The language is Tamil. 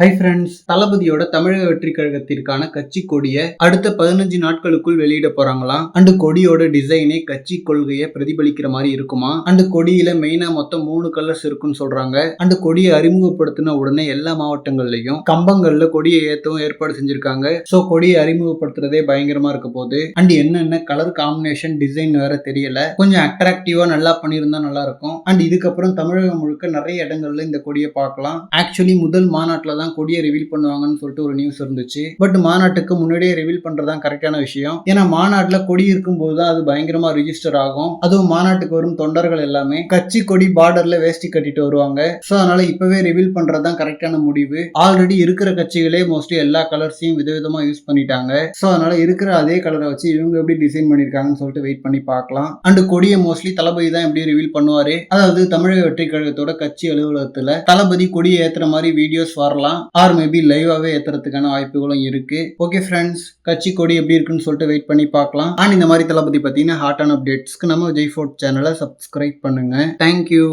ஹை ஃப்ரெண்ட்ஸ் தளபதியோட தமிழக வெற்றி கழகத்திற்கான கட்சி கொடியை அடுத்த பதினஞ்சு நாட்களுக்குள் வெளியிட போறாங்களாம் அண்டு கொடியோட டிசைனே கட்சி கொள்கையை பிரதிபலிக்கிற மாதிரி இருக்குமா? அண்ட் கொடியில மெயினா மொத்தம் மூணு கலர்ஸ் இருக்குன்னு சொல்றாங்க. அண்டு கொடியை அறிமுகப்படுத்தின உடனே எல்லா மாவட்டங்கள்லயும் கம்பங்கள்ல கொடியை ஏற்றவும் ஏற்பாடு செஞ்சிருக்காங்க. ஸோ கொடியை அறிமுகப்படுத்துறதே பயங்கரமா இருக்க போகுது. அண்ட் என்னென்ன கலர் காம்பினேஷன் டிசைன் வேற தெரியல. கொஞ்சம் அட்ராக்டிவா நல்லா பண்ணியிருந்தா நல்லா இருக்கும். அண்ட் இதுக்கப்புறம் தமிழகம் முழுக்க நிறைய இடங்கள்ல இந்த கொடியை பார்க்கலாம். ஆக்சுவலி முதல் மாநாட்டில் தான் கொடியை ரிவீல் பண்ணுவாங்கன்னு சொல்லிட்டு ஒரு நியூஸ் இருந்துச்சு. பட் மாநாட்டுக்கு முன்னாடியே ரிவீல் பண்றதுதான் கரெக்டான விஷயம். ஏன்னா மாநாட்டில் கொடி இருக்கும்போது தான் அது பயங்கரமா ரிஜிஸ்டர் ஆகும். அதுவும் மாநாட்டுக்கு வரும் தொண்டர்கள் எல்லாமே கட்சி கொடி பார்டர்ல வேஷ்டி கட்டிட்டு வருவாங்க. ஸோ அதனால இப்பவே ரிவீல் பண்றது தான் கரெக்டான முடிவு. ஆல்ரெடி இருக்கிற கட்சிகளே மோஸ்ட்லி எல்லா கலர்ஸையும் விதவிதமா யூஸ் பண்ணிட்டாங்க. ஸோ அதனால இருக்கிற அதே கலரை வச்சு இவங்க எப்படி டிசைன் பண்ணிருக்காங்கன்னு சொல்லிட்டு வெயிட் பண்ணி பார்க்கலாம். அண்ட் கொடியை மோஸ்ட்லி தளபதி தான் எப்படி ரிவீல் பண்ணுவாரு. அதாவது தமிழக வெற்றி கழகத்தோட கட்சி அலுவலகத்துல தளபதி கொடியை ஏத்துற மாதிரி வீடியோஸ் வரலாம். ஆர் மேபி லைவாவே ஏத்துறதுக்கான வாய்ப்புகளும் இருக்கு. ஓகே ஃப்ரெண்ட்ஸ் கட்சி கொடி எப்படி இருக்குன்னு சொல்லிட்டு வெயிட் பண்ணி பார்க்கலாம். அண்ட் இந்த மாதிரி தளபதி பார்த்தீங்கன்னா ஹாட்டான அப்டேட்ஸ்க்கு நம்ம விஜய் ஃபோர்ட் சேனலை சப்ஸ்கிரைப் பண்ணுங்க. Thank you